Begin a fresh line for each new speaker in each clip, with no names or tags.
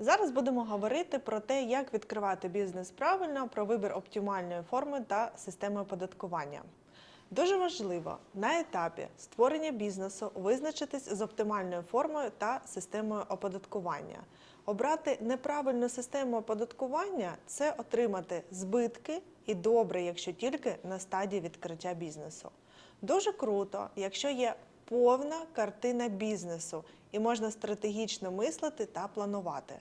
Зараз будемо говорити про те, як відкривати бізнес правильно, про вибір оптимальної форми та системи оподаткування. Дуже важливо на етапі створення бізнесу визначитись з оптимальною формою та системою оподаткування. Обрати неправильну систему оподаткування це отримати збитки і добре, якщо тільки на стадії відкриття бізнесу. Дуже круто, якщо є повна картина бізнесу і можна стратегічно мислити та планувати.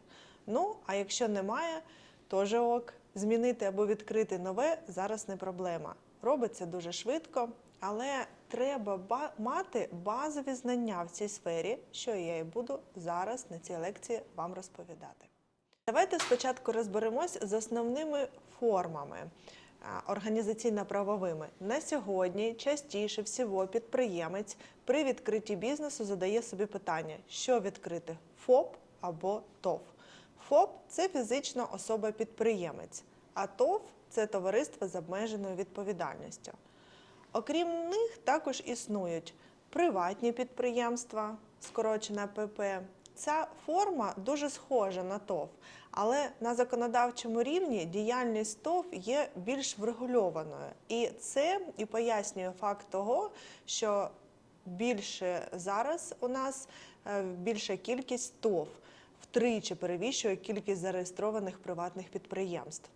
Ну, а якщо немає, теж ок, змінити або відкрити нове зараз не проблема. Робиться дуже швидко, але треба ба- мати базові знання в цій сфері, що я і буду зараз на цій лекції вам розповідати. Давайте спочатку розберемось з основними формами організаційно-правовими. На сьогодні частіше всього підприємець при відкритті бізнесу задає собі питання, що відкрити ФОП або ТОВ. ФОП це фізична особа-підприємець, а ТОВ це товариство з обмеженою відповідальністю. Окрім них, також існують приватні підприємства, скорочена ПП. Ця форма дуже схожа на ТОВ, але на законодавчому рівні діяльність ТОВ є більш врегульованою. І це і пояснює факт того, що більше зараз у нас е, більша кількість ТОВ втричі перевищує кількість зареєстрованих приватних підприємств.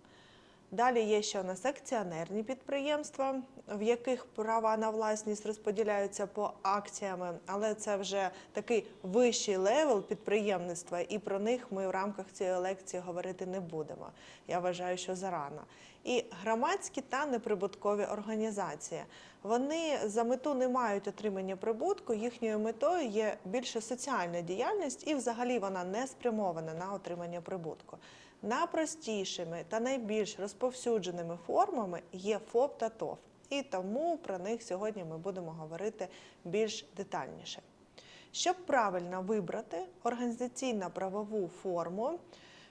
Далі є ще у нас акціонерні підприємства, в яких права на власність розподіляються по акціями, але це вже такий вищий левел підприємництва, і про них ми в рамках цієї лекції говорити не будемо. Я вважаю, що зарано. І громадські та неприбуткові організації. Вони за мету не мають отримання прибутку, їхньою метою є більше соціальна діяльність, і взагалі вона не спрямована на отримання прибутку. Найпростішими та найбільш розповсюдженими формами є ФОП та ТОВ. І тому про них сьогодні ми будемо говорити більш детальніше. Щоб правильно вибрати організаційно-правову форму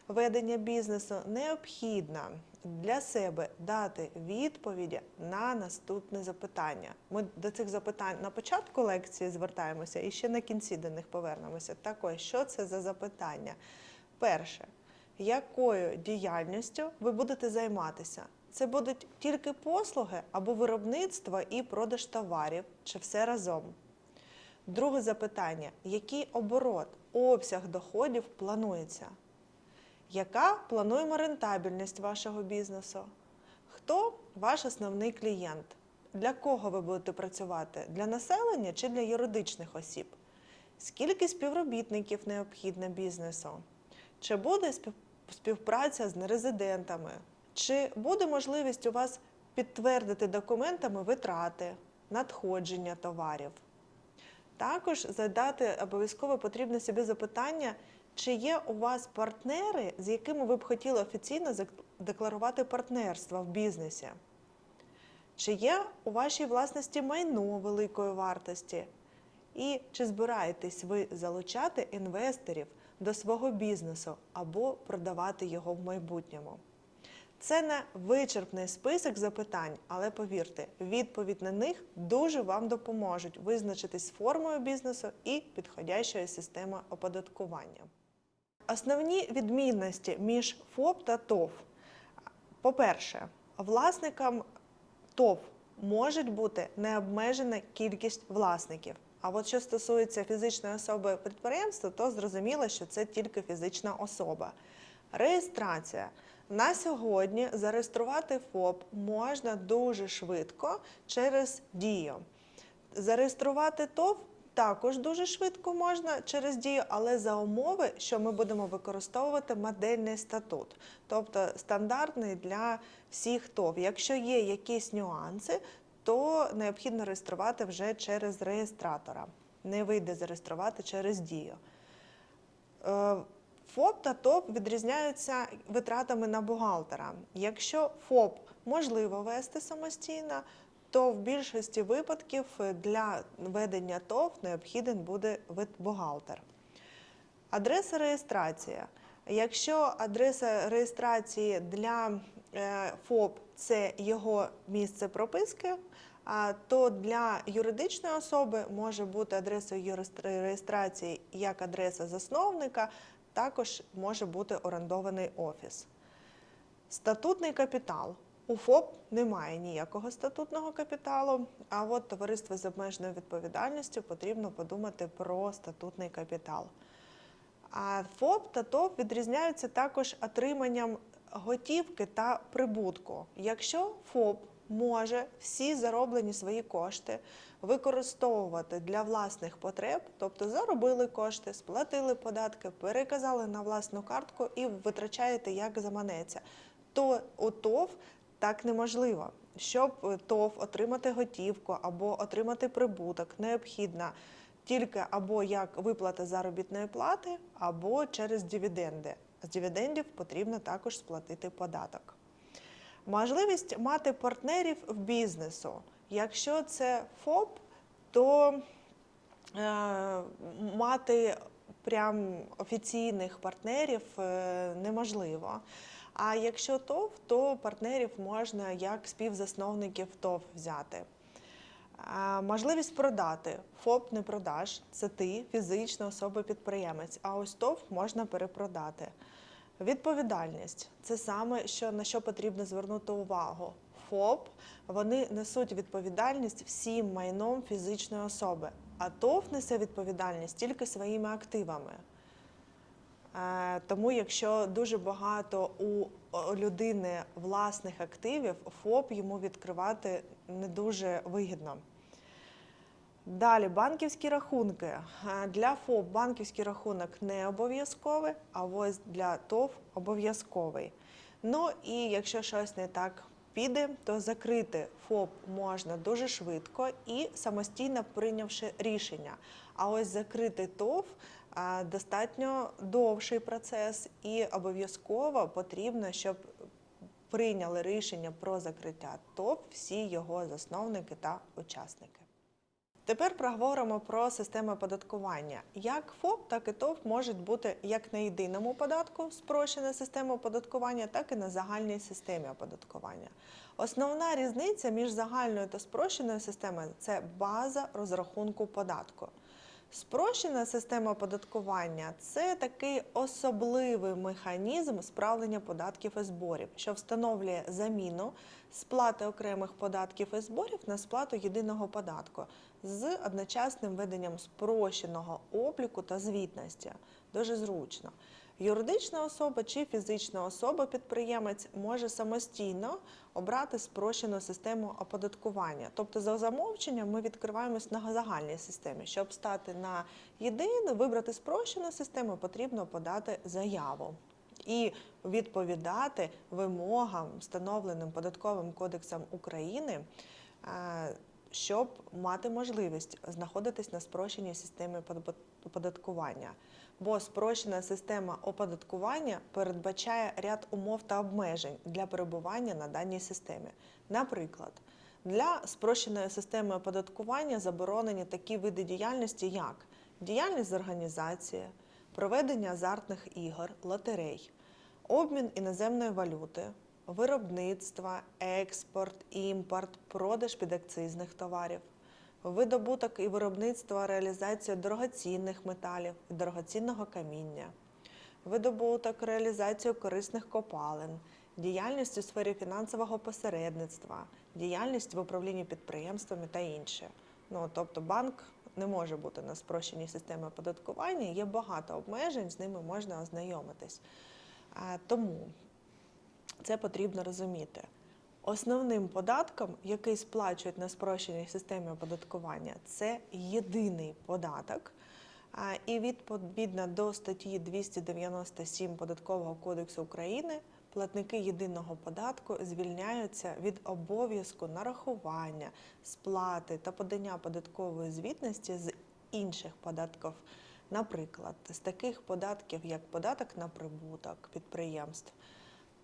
ведення бізнесу, необхідно для себе дати відповіді на наступне запитання. Ми до цих запитань на початку лекції звертаємося і ще на кінці до них повернемося. Так ось, що це за запитання? Перше, якою діяльністю ви будете займатися? Це будуть тільки послуги або виробництво і продаж товарів, чи все разом? Друге запитання: який оборот, обсяг доходів планується? Яка плануємо рентабельність вашого бізнесу? Хто ваш основний клієнт? Для кого ви будете працювати? Для населення чи для юридичних осіб? Скільки співробітників необхідно бізнесу? Чи буде співпраця з нерезидентами? Чи буде можливість у вас підтвердити документами витрати, надходження товарів? Також задати обов'язково потрібно собі запитання, чи є у вас партнери, з якими ви б хотіли офіційно декларувати партнерство в бізнесі? Чи є у вашій власності майно великої вартості? І чи збираєтесь ви залучати інвесторів до свого бізнесу або продавати його в майбутньому? Це не вичерпний список запитань, але повірте, відповідь на них дуже вам допоможуть визначитись формою бізнесу і підходящою системою оподаткування. Основні відмінності між ФОП та ТОВ. По-перше, власникам ТОВ може бути необмежена кількість власників. А от що стосується фізичної особи підприємства, то зрозуміло, що це тільки фізична особа. Реєстрація. На сьогодні зареєструвати ФОП можна дуже швидко через дію. Зареєструвати ТОВ також дуже швидко можна через дію, але за умови, що ми будемо використовувати модельний статут, тобто стандартний для всіх ТОВ. Якщо є якісь нюанси, то необхідно реєструвати вже через реєстратора. Не вийде зареєструвати через дію. Е, ФОП та ТОП відрізняються витратами на бухгалтера. Якщо ФОП можливо вести самостійно, то в більшості випадків для ведення ТОВ необхіден буде бухгалтер. Адреса реєстрації. Якщо адреса реєстрації для ФОП це його місце прописки, то для юридичної особи може бути адресою реєстрації як адреса засновника, також може бути орендований офіс. Статутний капітал. У ФОП немає ніякого статутного капіталу, а от товариство з обмеженою відповідальністю потрібно подумати про статутний капітал. А ФОП та ТОП відрізняються також отриманням готівки та прибутку. Якщо ФОП може всі зароблені свої кошти використовувати для власних потреб, тобто заробили кошти, сплатили податки, переказали на власну картку і витрачаєте як заманеться, то у ТОВ так неможливо. Щоб ТОВ отримати готівку або отримати прибуток, необхідно тільки або як виплата заробітної плати, або через дивіденди. З дивідендів потрібно також сплатити податок. Можливість мати партнерів в бізнесу. Якщо це ФОП, то е, мати прям офіційних партнерів е, неможливо. А якщо ТОВ, то партнерів можна як співзасновників ТОВ взяти. Можливість продати. ФОП не продаж, це ти, фізична особа-підприємець, а ось ТОВ можна перепродати. Відповідальність це саме що на що потрібно звернути увагу. ФОП вони несуть відповідальність всім майном фізичної особи, а ТОВ несе відповідальність тільки своїми активами. Е, Тому, якщо дуже багато у людини власних активів, ФОП йому відкривати не дуже вигідно. Далі банківські рахунки. Е, Для ФОП банківський рахунок не обов'язковий, а ось для ТОВ обов'язковий. Ну і якщо щось не так піде, то закрити ФОП можна дуже швидко і самостійно прийнявши рішення. А ось закрити ТОВ достатньо довший процес, і обов'язково потрібно, щоб прийняли рішення про закриття ТОВ всі його засновники та учасники. Тепер проговоримо про систему оподаткування. Як ФОП, так і ТОВ можуть бути як на єдиному податку спрощена система оподаткування, так і на загальній системі оподаткування. Основна різниця між загальною та спрощеною системою це база розрахунку податку. Спрощена система оподаткування це такий особливий механізм справлення податків і зборів, що встановлює заміну сплати окремих податків і зборів на сплату єдиного податку з одночасним веденням спрощеного обліку та звітності. Дуже зручно. Юридична особа чи фізична особа-підприємець може самостійно обрати спрощену систему оподаткування. Тобто, за замовченням ми відкриваємось на загальній системі. Щоб стати на єдину, вибрати спрощену систему, потрібно подати заяву і відповідати вимогам, встановленим податковим кодексом України. Щоб мати можливість знаходитись на спрощеній системі оподаткування. Бо спрощена система оподаткування передбачає ряд умов та обмежень для перебування на даній системі. Наприклад, для спрощеної системи оподаткування заборонені такі види діяльності, як діяльність з організації, проведення азартних ігор, лотерей, обмін іноземної валюти, виробництва, експорт, імпорт, продаж підакцизних товарів, видобуток і виробництво, реалізація дорогоцінних металів і дорогоцінного каміння, видобуток, реалізацію корисних копалин, діяльність у сфері фінансового посередництва, діяльність в управлінні підприємствами та інше. Ну, тобто банк не може бути на спрощеній системі оподаткування, є багато обмежень, з ними можна ознайомитись. Тому це потрібно розуміти. Основним податком, який сплачують на спрощеній системі оподаткування, це єдиний податок. І відповідно до статті 297 Податкового кодексу України платники єдиного податку звільняються від обов'язку нарахування, сплати та подання податкової звітності з інших податків. Наприклад, з таких податків, як податок на прибуток підприємств,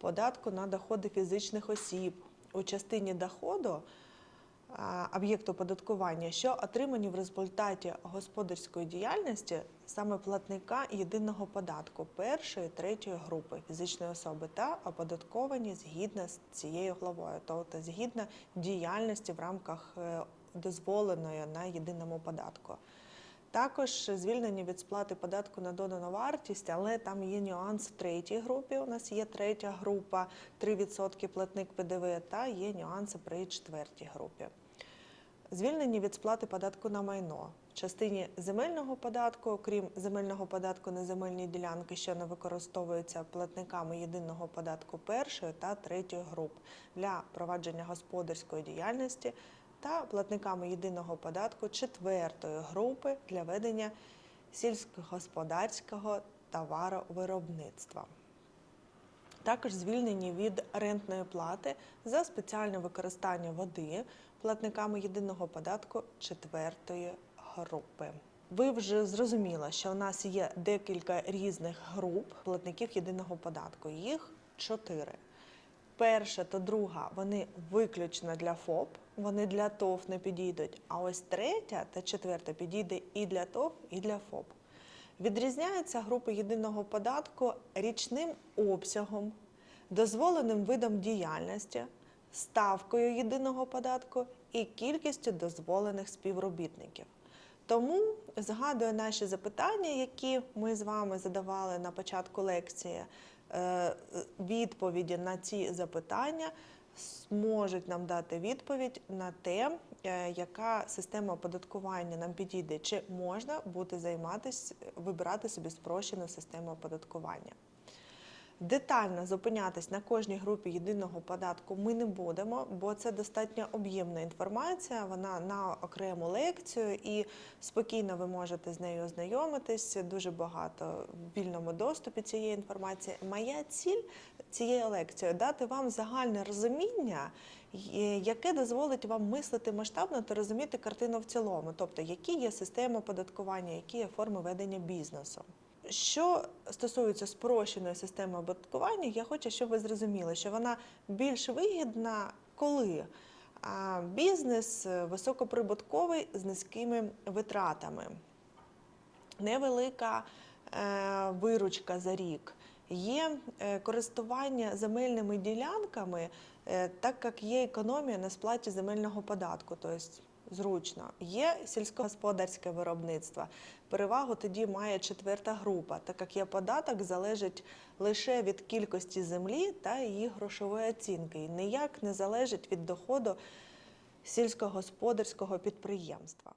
податку на доходи фізичних осіб у частині доходу об'єкту оподаткування, що отримані в результаті господарської діяльності саме платника єдиного податку першої третьої групи фізичної особи та оподатковані згідно з цією главою, тобто згідно діяльності в рамках е, дозволеної на єдиному податку. Також звільнені від сплати податку на додану вартість, але там є нюанс в третій групі. У нас є третя група 3% платник ПДВ, та є нюанси при четвертій групі. Звільнені від сплати податку на майно в частині земельного податку, крім земельного податку на земельні ділянки, що не використовуються платниками єдиного податку першої та третьої груп для провадження господарської діяльності та платниками єдиного податку четвертої групи для ведення сільськогосподарського товаровиробництва. Також звільнені від рентної плати за спеціальне використання води платниками єдиного податку четвертої групи. Ви вже зрозуміли, що у нас є декілька різних груп платників єдиного податку. Їх чотири. Перша та друга вони виключно для ФОП, вони для ТОВ не підійдуть. А ось третя та четверта підійде і для ТОВ, і для ФОП. Відрізняються групи єдиного податку річним обсягом, дозволеним видом діяльності, ставкою єдиного податку і кількістю дозволених співробітників. Тому згадую наші запитання, які ми з вами задавали на початку лекції. Е, Відповіді на ці запитання зможуть нам дати відповідь на те, е, яка система оподаткування нам підійде, чи можна буде займатися, вибирати собі спрощену систему оподаткування. Детально зупинятись на кожній групі єдиного податку ми не будемо, бо це достатньо об'ємна інформація. Вона на окрему лекцію, і спокійно ви можете з нею ознайомитись. Дуже багато в вільному доступі цієї інформації. Моя ціль цієї лекції дати вам загальне розуміння, е, яке дозволить вам мислити масштабно та розуміти картину в цілому, тобто які є системи оподаткування, які є форми ведення бізнесу. Що стосується спрощеної системи оподаткування, я хочу, щоб ви зрозуміли, що вона більш вигідна, коли бізнес е, високоприбутковий з низькими витратами, невелика е, виручка за рік. Є е, користування земельними ділянками, так як є економія на сплаті земельного податку, тобто зручно. Є сільськогосподарське виробництво. Перевагу тоді має четверта група, так як є податок, залежить лише від кількості землі та її грошової оцінки, і ніяк не залежить від доходу сільськогосподарського підприємства.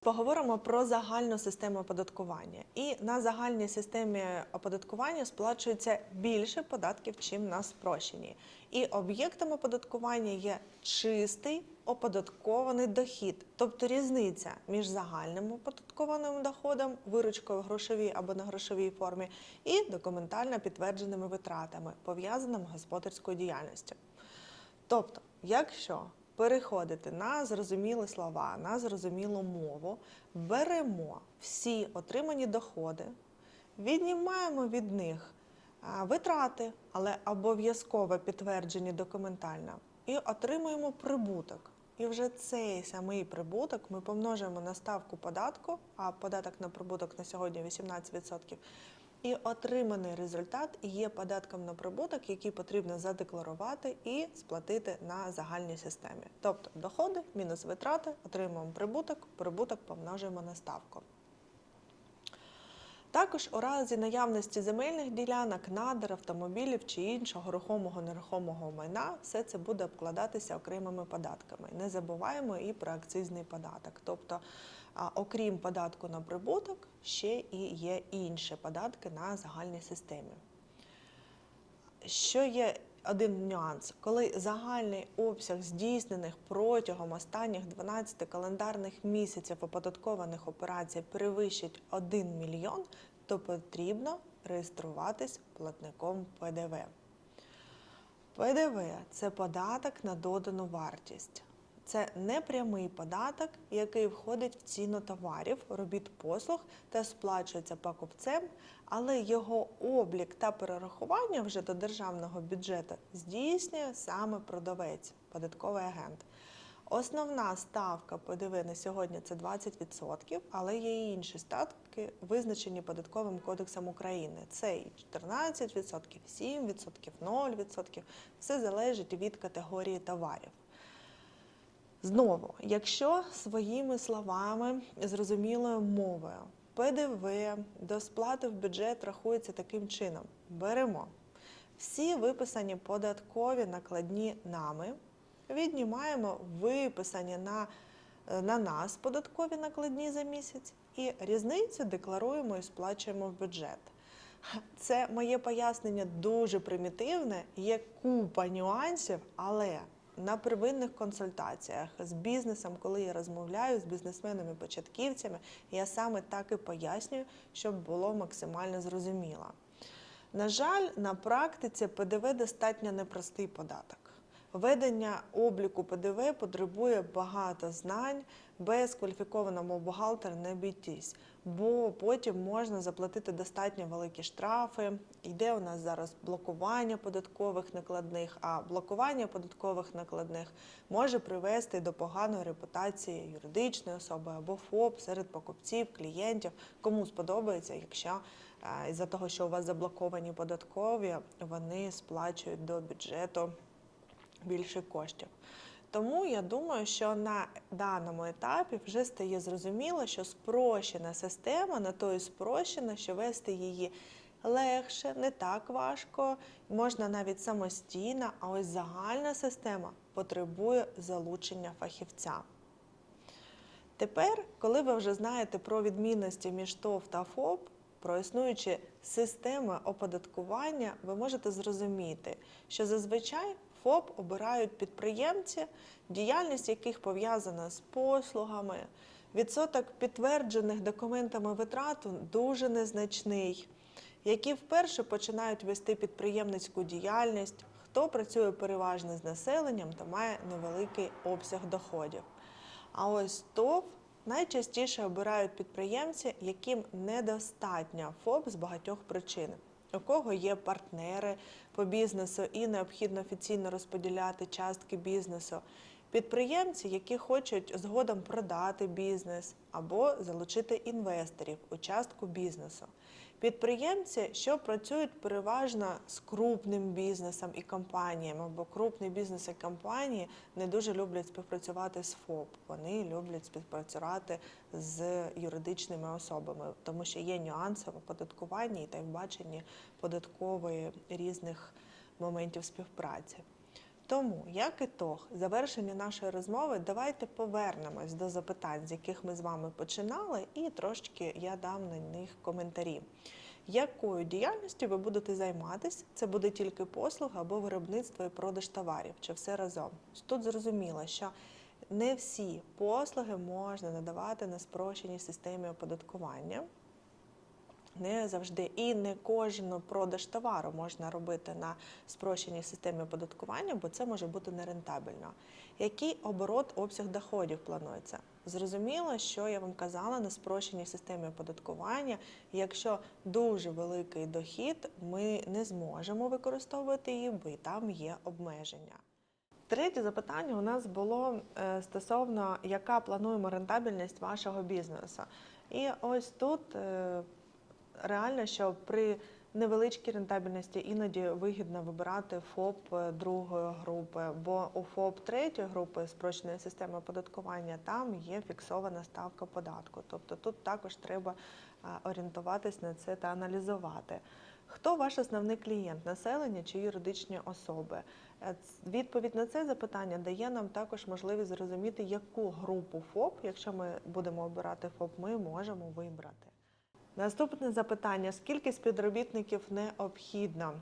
Поговоримо про загальну систему оподаткування. І на загальній системі оподаткування сплачується більше податків, чим на спрощеній. І об'єктом оподаткування є чистий оподаткований дохід, тобто різниця між загальним оподаткованим доходом, виручкою в грошовій або негрошовій формі, і документально підтвердженими витратами, пов'язаними господарською діяльністю. Тобто, якщо переходити на зрозумілі слова, на зрозумілу мову, беремо всі отримані доходи, віднімаємо від них витрати, але обов'язково підтверджені документально, і отримуємо прибуток. І вже цей самий прибуток ми помножуємо на ставку податку, а податок на прибуток на сьогодні 18%. І отриманий результат є податком на прибуток, який потрібно задекларувати і сплатити на загальній системі. Тобто доходи мінус витрати, отримуємо прибуток, прибуток помножуємо на ставку. Також у разі наявності земельних ділянок, надр, автомобілів чи іншого рухомого нерухомого майна, все це буде обкладатися окремими податками. Не забуваємо і про акцизний податок. Тобто, окрім податку на прибуток, ще і є інші податки на загальній системі. Що є один нюанс, коли загальний обсяг здійснених протягом останніх 12 календарних місяців оподаткованих операцій перевищить 1 мільйон, то потрібно реєструватись платником ПДВ. ПДВ це податок на додану вартість. Це непрямий податок, який входить в ціну товарів, робіт послуг та сплачується покупцем, але його облік та перерахування вже до державного бюджету здійснює саме продавець, податковий агент. Основна ставка ПДВ на сьогодні це 20%, але є і інші ставки, визначені податковим кодексом України. Це і 14%, 7%, 0%. Все залежить від категорії товарів. Знову, якщо своїми словами, зрозумілою мовою, ПДВ до сплати в бюджет рахується таким чином: беремо всі виписані податкові накладні нами, віднімаємо виписані на, е, на нас податкові накладні за місяць, і різницю декларуємо і сплачуємо в бюджет. Це моє пояснення дуже примітивне, є купа нюансів, але на первинних консультаціях з бізнесом, коли я розмовляю з бізнесменами-початківцями, я саме так і пояснюю, щоб було максимально зрозуміло. На жаль, на практиці ПДВ достатньо непростий податок. Ведення обліку ПДВ потребує багато знань, без кваліфікованого бухгалтера не обійтись, бо потім можна заплатити достатньо великі штрафи. Йде у нас зараз блокування податкових накладних, а блокування податкових накладних може привести до поганої репутації юридичної особи або ФОП серед покупців, клієнтів, кому сподобається, якщо е, із-за того, що у вас заблоковані податкові, вони сплачують до бюджету більше коштів. Тому я думаю, що на даному етапі вже стає зрозуміло, що спрощена система на і спрощена, що вести її легше, не так важко, можна навіть самостійно, а ось загальна система потребує залучення фахівця. Тепер, коли ви вже знаєте про відмінності між ТОВ та ФОП, про існуючі системи оподаткування, ви можете зрозуміти, що зазвичай ФОП обирають підприємці, діяльність яких пов'язана з послугами. Відсоток підтверджених документами витрату дуже незначний, які вперше починають вести підприємницьку діяльність, хто працює переважно з населенням та має невеликий обсяг доходів. А ось ТОВ найчастіше обирають підприємці, яким недостатньо ФОП з багатьох причин. У кого є партнери по бізнесу і необхідно офіційно розподіляти частки бізнесу. Підприємці, які хочуть згодом продати бізнес або залучити інвесторів у частку бізнесу. Підприємці, що працюють переважно з крупним бізнесом і компаніями, бо крупний бізнес і компанії не дуже люблять співпрацювати з ФОП. Вони люблять співпрацювати з юридичними особами, тому що є нюанси в оподаткуванні та й в баченні податкової різних моментів співпраці. Тому, як ітог, завершення нашої розмови, давайте повернемось до запитань, з яких ми з вами починали, і трошки я дам на них коментарі. Якою діяльністю ви будете займатися? Це буде тільки послуга або виробництво і продаж товарів, чи все разом? Тут зрозуміло, що не всі послуги можна надавати на спрощеній системі оподаткування. Не завжди і не кожен продаж товару можна робити на спрощеній системі оподаткування, бо це може бути нерентабельно. Який оборот, обсяг доходів планується? Зрозуміло, що я вам казала на спрощеній системі оподаткування. Якщо дуже великий дохід, ми не зможемо використовувати її, бо і там є обмеження. Третє запитання у нас було е, стосовно яка плануємо рентабельність вашого бізнесу. І ось тут. Е, реально, що при невеличкій рентабельності іноді вигідно вибирати ФОП другої групи, бо у ФОП третьої групи спрощеної системи оподаткування там є фіксована ставка податку. Тобто тут також треба орієнтуватись на це та аналізувати. Хто ваш основний клієнт населення чи юридичні особи? Е, Відповідь на це запитання дає нам також можливість зрозуміти, яку групу ФОП, якщо ми будемо обирати ФОП, ми можемо вибрати. Наступне запитання: скільки співробітників необхідно?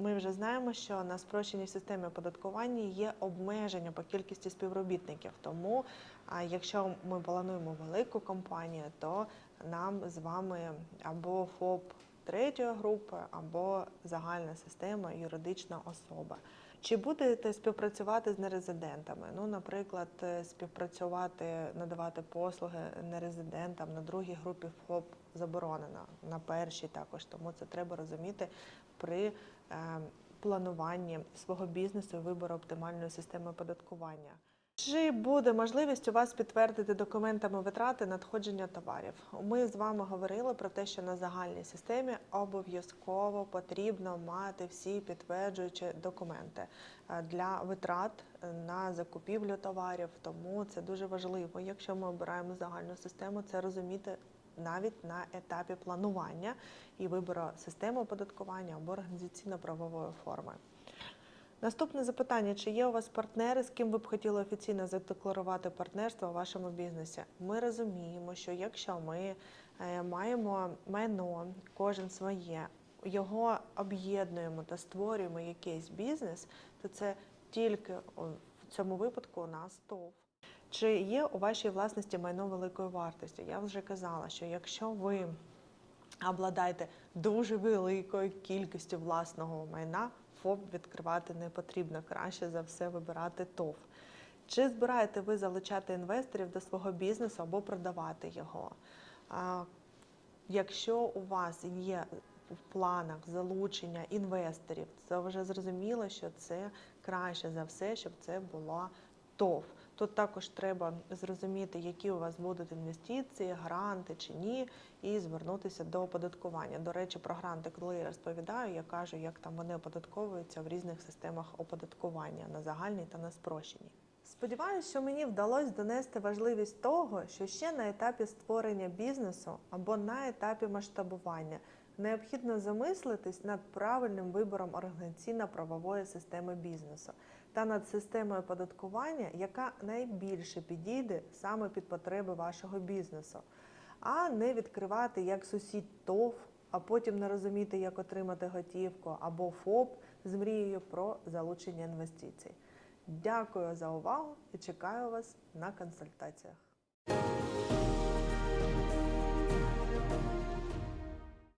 Ми вже знаємо, що на спрощеній системі оподаткування є обмеження по кількості співробітників. Тому, якщо ми плануємо велику компанію, то нам з вами або ФОП третьої групи, або загальна система юридична особа. Чи будете співпрацювати з нерезидентами? Ну, наприклад, е, співпрацювати, надавати послуги нерезидентам на другій групі ФОП заборонено, на першій також. Тому це треба розуміти при е, плануванні свого бізнесу вибору оптимальної системи оподаткування. Чи буде можливість у вас підтвердити документами витрати надходження товарів? Ми з вами говорили про те, що на загальній системі обов'язково потрібно мати всі підтверджуючі документи е, для витрат на закупівлю товарів. Тому це дуже важливо, якщо ми обираємо загальну систему, це розуміти навіть на етапі планування і вибору системи оподаткування або організаційно-правової форми. Наступне запитання: чи є у вас партнери, з ким ви б хотіли офіційно задекларувати партнерство у вашому бізнесі? Ми розуміємо, що якщо ми е, маємо майно, кожен своє, його об'єднуємо та створюємо якийсь бізнес, то це тільки в цьому випадку у нас ТОВ. Чи є у вашій власності майно великої вартості? Я вже казала, що якщо ви обладаєте дуже великою кількістю власного майна, ФОП відкривати не потрібно. Краще за все вибирати ТОВ. Чи збираєте ви залучати інвесторів до свого бізнесу або продавати його? А, Якщо у вас є в планах залучення інвесторів, це вже зрозуміло, що це краще за все, щоб це була ТОВ. Тут також треба зрозуміти, які у вас будуть інвестиції, гранти чи ні, і звернутися до оподаткування. До речі, про гранти, коли я розповідаю, я кажу, як там вони оподатковуються в різних системах оподаткування на загальній та на спрощеній. Сподіваюся, що мені вдалося донести важливість того, що ще на етапі створення бізнесу або на етапі масштабування необхідно замислитись над правильним вибором організаційно-правової системи бізнесу та над системою оподаткування, яка найбільше підійде саме під потреби вашого бізнесу, а не відкривати як сусід ТОВ, а потім не розуміти, як отримати готівку або ФОП з мрією про залучення інвестицій. Дякую за увагу і чекаю вас на консультаціях.